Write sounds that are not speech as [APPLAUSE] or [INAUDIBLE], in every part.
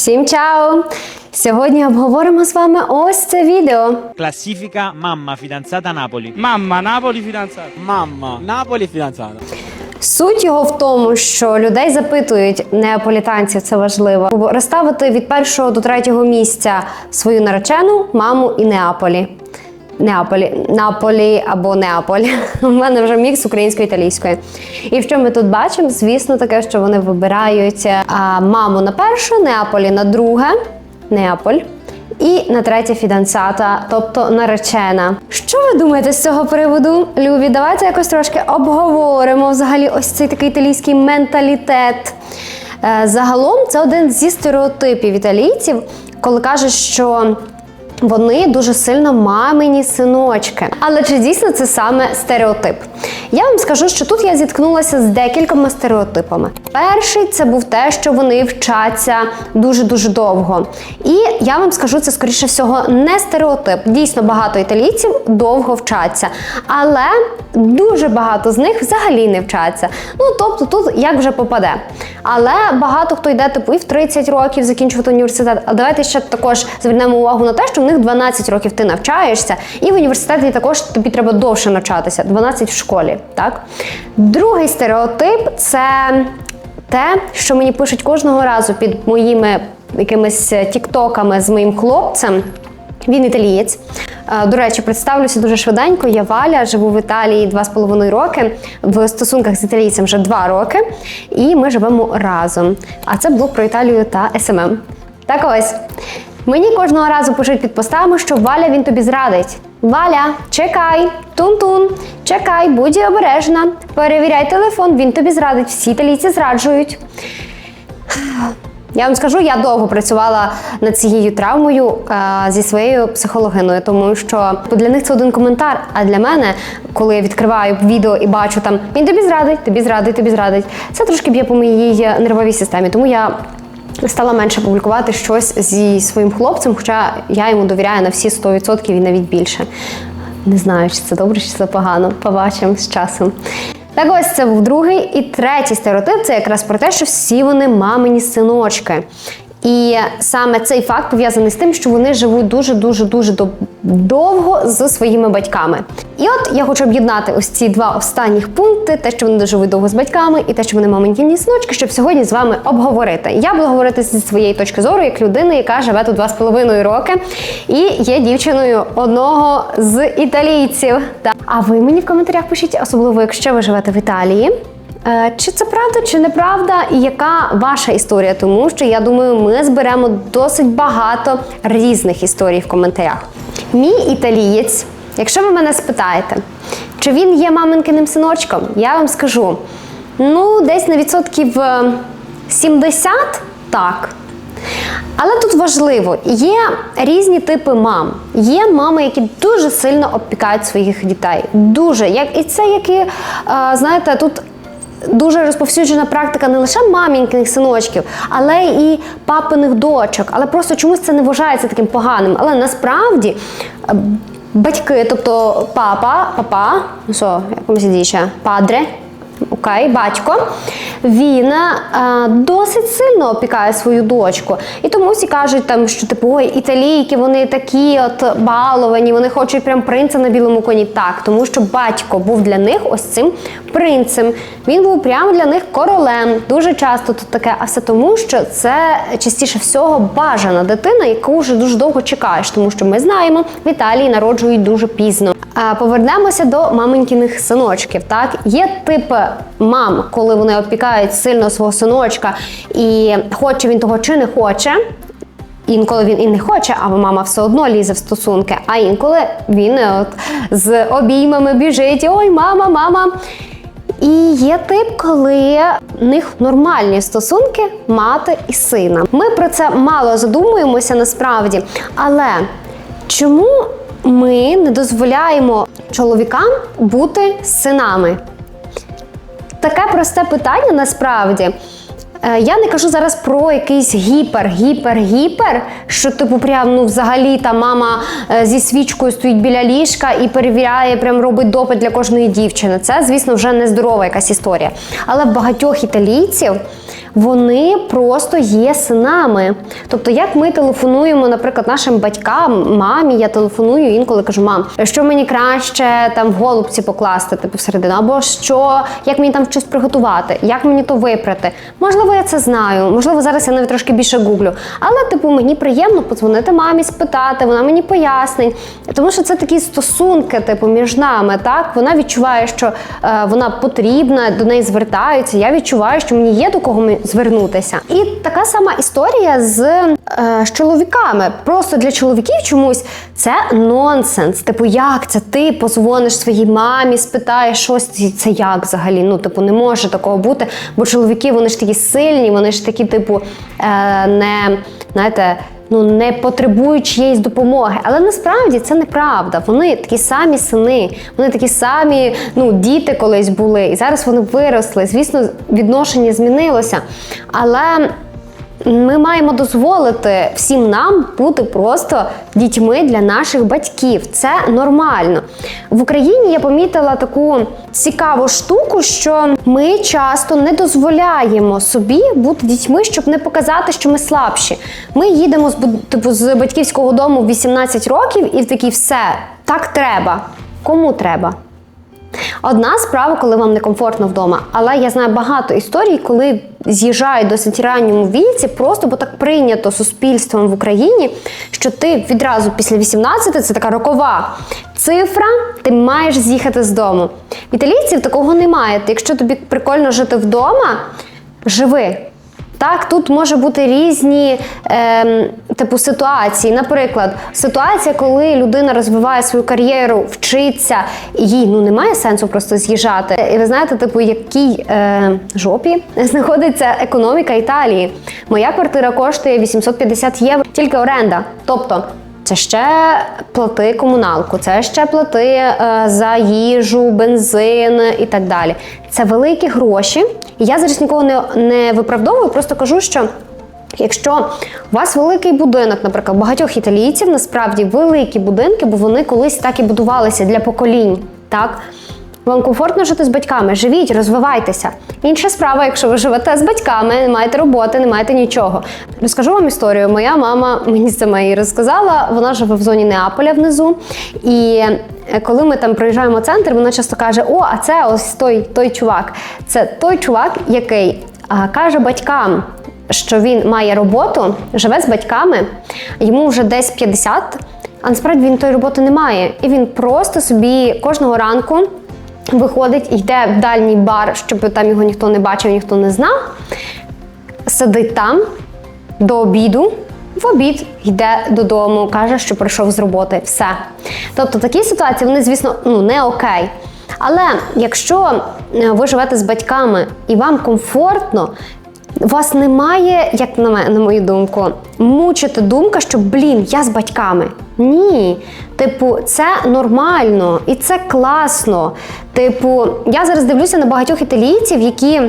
Всім чао! Сьогодні обговоримо з вами ось це відео. Класифіка мамма фіданцата Наполі. Мамма Наполі фіданцата. Мамма Наполі фіданцата. Суть його в тому, що людей запитують неаполітанців, це важливо, розставити від першого до третього місця свою наречену, маму і Неаполі. Неаполі, Наполі або Неаполь. [LAUGHS] У мене вже мікс української італійської. І що ми тут бачимо? Звісно, таке, що вони вибирають а, маму на перше, Неаполі на друге, Неаполь. І на третє фіданцата, тобто наречена. Що ви думаєте з цього приводу, Любі? Давайте якось трошки обговоримо взагалі ось цей такий італійський менталітет. Е, Загалом це один зі стереотипів італійців, коли кажуть, що вони дуже сильно мамині синочки. Але чи дійсно це саме стереотип? Я вам скажу, що тут я зіткнулася з декількома стереотипами. Перший це був те, що вони вчаться дуже дуже довго. І я вам скажу, це скоріше всього не стереотип. Дійсно, багато італійців довго вчаться, але дуже багато з них взагалі не вчаться. Ну тобто, тут як вже попаде. Але багато хто йде типу і в 30 років закінчувати університет. А давайте ще також звернемо увагу на те, що них 12 років ти навчаєшся, і в університеті також тобі треба довше навчатися 12 в школі. Так другий стереотип це те, що мені пишуть кожного разу під моїми якимись тіктоками з моїм хлопцем. Він італієць. Е, До речі, представлюся дуже швиденько. Я Валя, живу в Італії два з половиною роки. В стосунках з італійцем вже два роки, і ми живемо разом. А це блог про Італію та СММ. Так ось. Мені кожного разу пишуть під постами, що Валя він тобі зрадить. Валя, чекай, тун-тун, чекай, будь обережна, перевіряй телефон, він тобі зрадить. Всі італійці зраджують. Я вам скажу, я довго працювала над цією травмою е, зі своєю психологиною, тому що для них це один коментар. А для мене, коли я відкриваю відео і бачу там він тобі зрадить, тобі зрадить, тобі зрадить, це трошки б'є по моїй нервовій системі. Тому я стала менше публікувати щось зі своїм хлопцем, хоча я йому довіряю на всі 100% і навіть більше. Не знаю, чи це добре, чи це погано. Побачимо з часом. Так ось це був другий. І третій стереотип це якраз про те, що всі вони мамині синочки. І саме цей факт пов'язаний з тим, що вони живуть дуже дуже дуже довго з своїми батьками. І от я хочу об'єднати ось ці два останніх пункти: те, що вони живуть довго з батьками, і те, що вони мамині синочки, щоб сьогодні з вами обговорити. Я буду говорити зі своєї точки зору, як людина, яка живе тут два з половиною роки, і є дівчиною одного з італійців. А ви мені в коментарях пишіть, особливо якщо ви живете в Італії. Е, Чи це правда, чи неправда, і яка ваша історія? Тому що я думаю, ми зберемо досить багато різних історій в коментарях. Мій італієць, якщо ви мене спитаєте, чи він є маминкиним синочком, я вам скажу: ну, десь на відсотків е, 70 так. Але тут важливо, є різні типи мам. Є мами, які дуже сильно опікають своїх дітей. Дуже. Як, і це які, е, знаєте, тут дуже розповсюджена практика не лише мамінькиних синочків, але і папиних дочок. Але просто чомусь це не вважається таким поганим. Але насправді. Батьки, тобто папа, папа, ну що, як вам діюча, падре, Окей, батько, він е, досить сильно опікає свою дочку. І тому всі кажуть, там, що типу, ой, італійки, вони такі от баловані, вони хочуть прям принца на білому коні. Так, тому що батько був для них ось цим принцем. Він був прямо для них королем. Дуже часто тут таке, а все тому, що це частіше всього бажана дитина, яку вже дуже довго чекаєш, тому що ми знаємо, в Італії народжують дуже пізно. Повернемося до маменькиних синочків. Так, є типи мам, коли вони опікають сильно свого синочка, і хоче він того чи не хоче. Інколи він і не хоче, а мама все одно лізе в стосунки. А інколи він е, от з обіймами біжить: ой, мама, мама. І є тип, коли в них нормальні стосунки мати і сина. Ми про це мало задумуємося насправді, але чому ми не дозволяємо чоловікам бути синами? Таке просте питання насправді. Е, Я не кажу зараз про якийсь гіпер, гіпер, гіпер, що типу прям ну взагалі та мама е, зі свічкою стоїть біля ліжка і перевіряє, прям робить допит для кожної дівчини. Це, звісно, вже нездорова якась історія. Але в багатьох італійців вони просто є синами. Тобто, як ми телефонуємо, наприклад, нашим батькам, мамі, я телефоную інколи кажу, мам, що мені краще там в голубці покласти, типу всередину, або що, як мені там щось приготувати, як мені то випрати. Можливо, я це знаю, можливо, зараз я навіть трошки більше гуглю. Але, типу, мені приємно подзвонити мамі, спитати, вона мені пояснить. Тому що це такі стосунки, типу, між нами. Так, вона відчуває, що е, вона потрібна, до неї звертаються. Я відчуваю, що мені є до кого звернутися. І така сама історія з, е, з чоловіками. Просто для чоловіків чомусь це нонсенс. Типу, як це ти позвониш своїй мамі, спитаєш щось, це як взагалі? Ну, типу, не може такого бути. Бо чоловіки вони ж такі сильні, вони ж такі, типу, е, не знаєте. Ну, не потребують чиєїсь допомоги, але насправді це неправда. Вони такі самі сини, вони такі самі ну, діти колись були, і зараз вони виросли. Звісно, відношення змінилося. Але ми маємо дозволити всім нам бути просто дітьми для наших батьків. Це нормально. В Україні я помітила таку цікаву штуку, що ми часто не дозволяємо собі бути дітьми, щоб не показати, що ми слабші. Ми їдемо з типу з батьківського дому в 18 років і такі все так треба. Кому треба? Одна справа, коли вам некомфортно вдома, але я знаю багато історій, коли з'їжджають досить ранньому віці, просто бо так прийнято суспільством в Україні, що ти відразу після 18 це така рокова цифра, ти маєш з'їхати з дому. В італійців такого немає. Якщо тобі прикольно жити вдома, живи. Так, тут може бути різні ем, типу ситуації. Наприклад, ситуація, коли людина розвиває свою кар'єру, вчиться, і їй ну немає сенсу просто з'їжджати. І ви знаєте, типу, якій е, жопі знаходиться економіка Італії. Моя квартира коштує 850 євро, тільки оренда. Тобто. Це ще плати комуналку, це ще плати е, за їжу, бензин і так далі. Це великі гроші. Я зараз нікого не, не виправдовую, просто кажу, що якщо у вас великий будинок, наприклад, багатьох італійців насправді великі будинки, бо вони колись так і будувалися для поколінь. Так? Вам комфортно жити з батьками, живіть, розвивайтеся. Інша справа, якщо ви живете з батьками, не маєте роботи, не маєте нічого. Розкажу вам історію. Моя мама мені сама її розказала. Вона живе в зоні Неаполя внизу. І е, коли ми там проїжджаємо центр, вона часто каже: О, а це ось той, той чувак. Це той чувак, який каже батькам. Що він має роботу, живе з батьками, йому вже десь 50, а насправді він тої роботи не має. І він просто собі кожного ранку виходить, йде в дальній бар, щоб там його ніхто не бачив, ніхто не знав. Сидить там до обіду. В обід йде додому, каже, що прийшов з роботи. Все. Тобто такі ситуації, вони, звісно, ну не окей. Але якщо е, ви живете з батьками і вам комфортно, вас немає, як на мене, на мою думку, мучити думка, що блін, я з батьками. Ні. Типу, це нормально і це класно. Типу, я зараз дивлюся на багатьох італійців, які.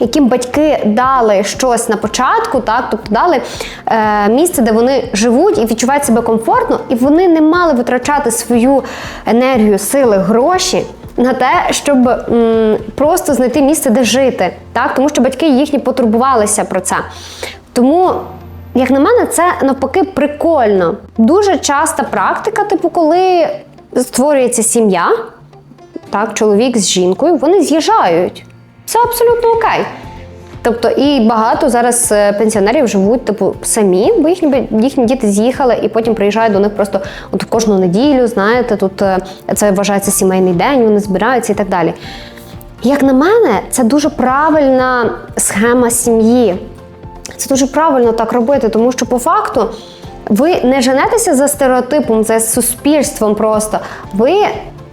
Яким батьки дали щось на початку, так тобто дали е, місце, де вони живуть і відчувають себе комфортно, і вони не мали витрачати свою енергію, сили, гроші на те, щоб м, просто знайти місце, де жити, так тому що батьки їхні потурбувалися про це. Тому як на мене, це навпаки прикольно. Дуже часта практика, типу, коли створюється сім'я, так, чоловік з жінкою, вони з'їжджають. Це абсолютно окей. Тобто, і багато зараз е, пенсіонерів живуть, типу, самі, бо їхні, їхні діти з'їхали і потім приїжджають до них просто от кожну неділю, знаєте, тут е, це вважається сімейний день, вони збираються і так далі. Як на мене, це дуже правильна схема сім'ї. Це дуже правильно так робити, тому що по факту ви не женетеся за стереотипом, за суспільством просто. Ви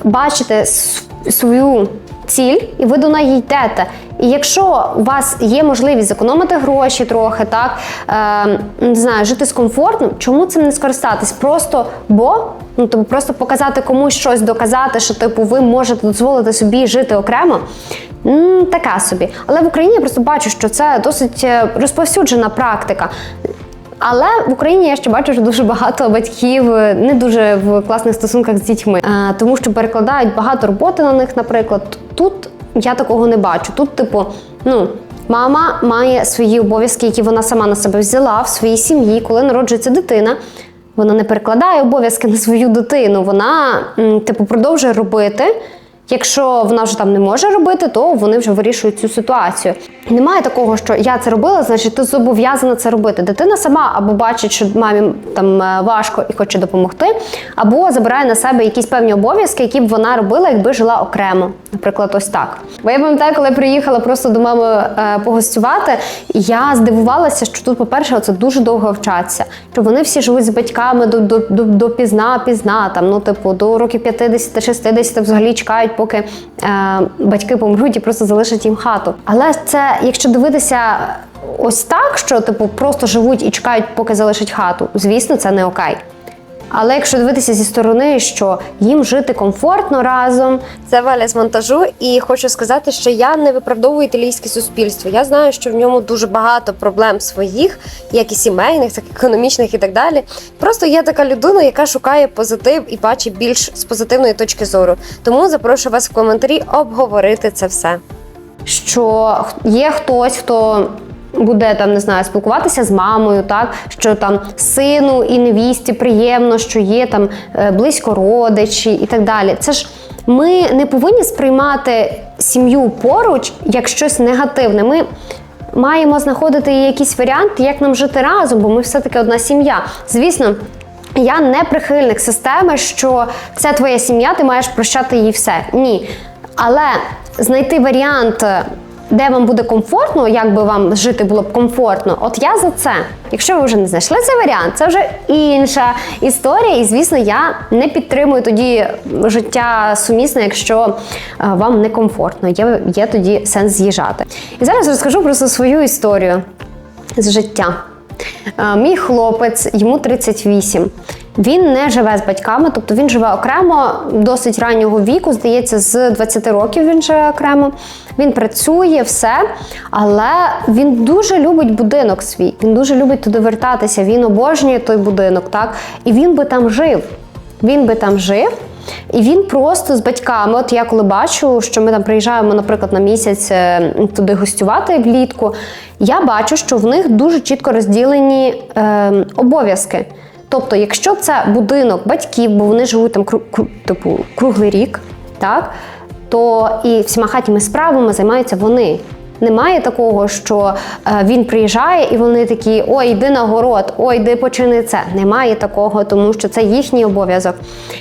бачите свою ціль і ви до неї йдете. І якщо у вас є можливість зекономити гроші трохи, так е, не знаю, жити з комфортно, чому цим не скористатись? Просто бо ну тобто просто показати комусь щось, доказати, що типу ви можете дозволити собі жити окремо. М, така собі. Але в Україні я просто бачу, що це досить е, розповсюджена практика. Але в Україні я ще бачу, що дуже багато батьків е, не дуже в класних стосунках з дітьми, Е, тому що перекладають багато роботи на них, наприклад. Тут я такого не бачу. Тут, типу, ну. Мама має свої обов'язки, які вона сама на себе взяла в своїй сім'ї, коли народжується дитина. Вона не перекладає обов'язки на свою дитину. Вона, типу, продовжує робити. Якщо вона вже там не може робити, то вони вже вирішують цю ситуацію. Немає такого, що я це робила, значить ти зобов'язана це робити. Дитина сама або бачить, що мамі там е, важко і хоче допомогти, або забирає на себе якісь певні обов'язки, які б вона робила, якби жила окремо. Наприклад, ось так. Бо я пам'ятаю, коли приїхала просто до мами е, погостювати, я здивувалася, що тут, по-перше, це дуже довго вчаться. Що вони всі живуть з батьками до, до, до, до пізна, пізна, там, ну, типу, до років 50-60 взагалі чекають, поки е, батьки помруть і просто залишать їм хату. Але це, якщо дивитися ось так, що типу просто живуть і чекають, поки залишать хату, звісно, це не окей. Але якщо дивитися зі сторони, що їм жити комфортно разом, це Валя з монтажу, і хочу сказати, що я не виправдовую італійське суспільство. Я знаю, що в ньому дуже багато проблем своїх, як і сімейних, так і економічних і так далі. Просто я така людина, яка шукає позитив і бачить більш з позитивної точки зору. Тому запрошую вас в коментарі обговорити це все. Що є хтось, хто буде там не знаю, спілкуватися з мамою, так що там сину і невісті приємно, що є там е, близько родичі і так далі. Це ж ми не повинні сприймати сім'ю поруч як щось негативне. Ми маємо знаходити якісь варіанти, як нам жити разом, бо ми все-таки одна сім'я. Звісно. Я не прихильник системи, що це твоя сім'я, ти маєш прощати їй все. Ні. Але знайти варіант, де вам буде комфортно, як би вам жити було б комфортно, от я за це. Якщо ви вже не знайшли цей варіант, це вже інша історія. І звісно, я не підтримую тоді життя сумісне, якщо е, вам некомфортно. Є, є тоді сенс з'їжджати. І зараз розкажу просто свою історію з життя. Е, Мій хлопець, йому 38. Він не живе з батьками, тобто він живе окремо досить раннього віку, здається, з 20 років він живе окремо. Він працює, все, але він дуже любить будинок свій. Він дуже любить туди вертатися. Він обожнює той будинок, так і він би там жив. Він би там жив. І він просто з батьками. От я коли бачу, що ми там приїжджаємо, наприклад, на місяць е, туди гостювати влітку, я бачу, що в них дуже чітко розділені е, обов'язки. Тобто, якщо це будинок батьків, бо вони живуть там типу, круглий рік, так, то і всіма хатніми справами займаються вони. Немає такого, що е, він приїжджає і вони такі: ой, йди на город, ой, йди почини це. Немає такого, тому що це їхній обов'язок.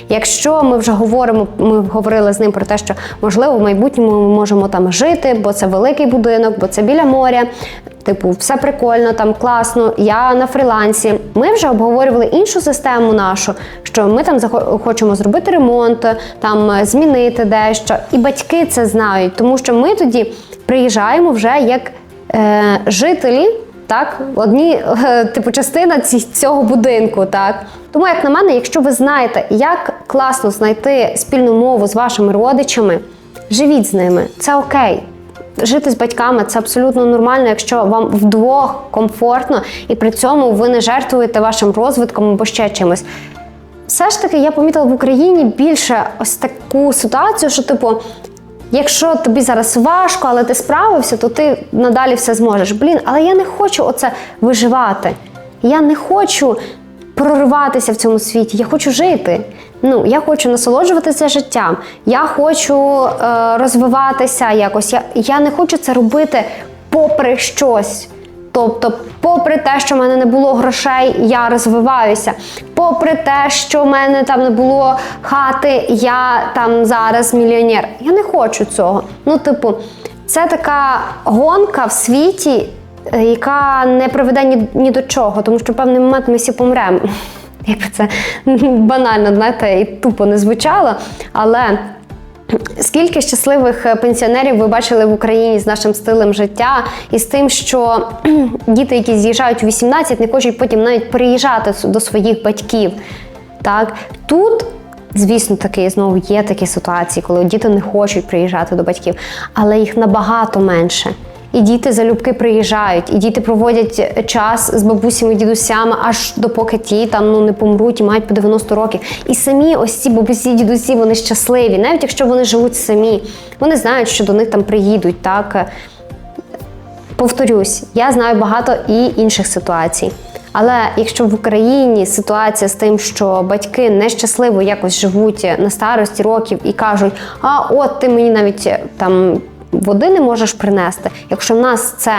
Якщо ми вже говоримо, ми говорили з ним про те, що можливо в майбутньому ми можемо там жити, бо це великий будинок, бо це біля моря. Типу, все прикольно, там класно. Я на фрілансі. Ми вже обговорювали іншу систему нашу, що ми там хочемо зробити ремонт, там е, змінити дещо. І батьки це знають, тому що ми тоді приїжджаємо вже як е, жителі. Так, одні, е, типу, частина цього будинку, так. Тому, як на мене, якщо ви знаєте, як класно знайти спільну мову з вашими родичами, живіть з ними, це окей. Жити з батьками це абсолютно нормально, якщо вам вдвох комфортно і при цьому ви не жертвуєте вашим розвитком або ще чимось. Все ж таки, я помітила в Україні більше ось таку ситуацію, що, типу, якщо тобі зараз важко, але ти справився, то ти надалі все зможеш. Блін, але я не хочу оце виживати. Я не хочу прориватися в цьому світі. Я хочу жити. Ну, я хочу насолоджуватися життям. Я хочу е, розвиватися якось. Я, я не хочу це робити попри щось. Тобто, попри те, що в мене не було грошей, я розвиваюся. Попри те, що в мене там не було хати, я там зараз мільйонер. Я не хочу цього. Ну, типу, це така гонка в світі, е, яка не приведе ні, ні до чого, тому що в певний момент ми всі помремо. [LAUGHS] Якби це [LAUGHS] банально, знаєте, і тупо не звучало. Але Скільки щасливих е, пенсіонерів ви бачили в Україні з нашим стилем життя і з тим, що діти, які з'їжджають у 18, не хочуть потім навіть приїжджати до своїх батьків. Так тут, звісно, таки знову є такі ситуації, коли діти не хочуть приїжджати до батьків, але їх набагато менше. І діти залюбки приїжджають, і діти проводять час з бабусями, дідусями, аж допоки ті там ну не помруть і мають по 90 років. І самі ось ці бабусі, дідусі, вони щасливі, навіть якщо вони живуть самі, вони знають, що до них там приїдуть, так Повторюсь, я знаю багато і інших ситуацій. Але якщо в Україні ситуація з тим, що батьки нещасливо якось живуть на старості років і кажуть, а от ти мені навіть там води не можеш принести. Якщо в нас це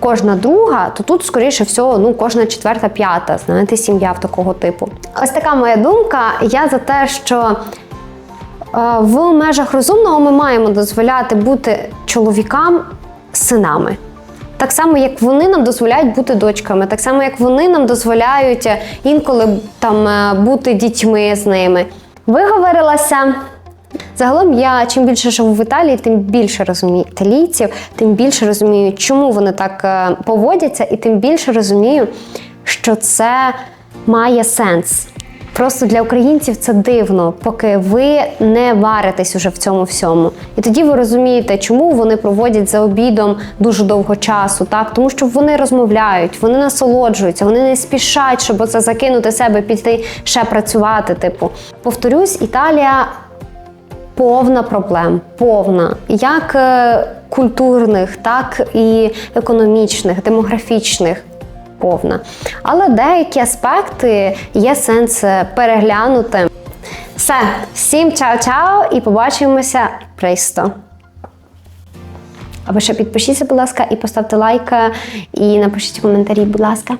кожна друга, то тут, скоріше всього, ну кожна четверта, п'ята, знаєте, сім'я в такого типу. Ось така моя думка. Я за те, що Е, В межах розумного ми маємо дозволяти бути чоловікам синами. Так само, як вони нам дозволяють бути дочками, так само, як вони нам дозволяють е, інколи там е, бути дітьми з ними. Виговорилася. Загалом я чим більше живу в Італії, тим більше розумію італійців, тим більше розумію, чому вони так е, поводяться, і тим більше розумію, що це має сенс. Просто для українців це дивно, поки ви не варитесь уже в цьому всьому. І тоді ви розумієте, чому вони проводять за обідом дуже довго часу, так тому що вони розмовляють, вони насолоджуються, вони не спішать, щоб оце закинути себе, піти ще працювати. Типу, повторюсь, Італія повна проблем, повна як е, культурних, так і економічних, демографічних. Повна. Але деякі аспекти є сенс е, переглянути. Все, всім чао-чао і побачимося престо. А ви ще підпишіться, будь ласка, і поставте лайк, і напишіть коментарі, будь ласка.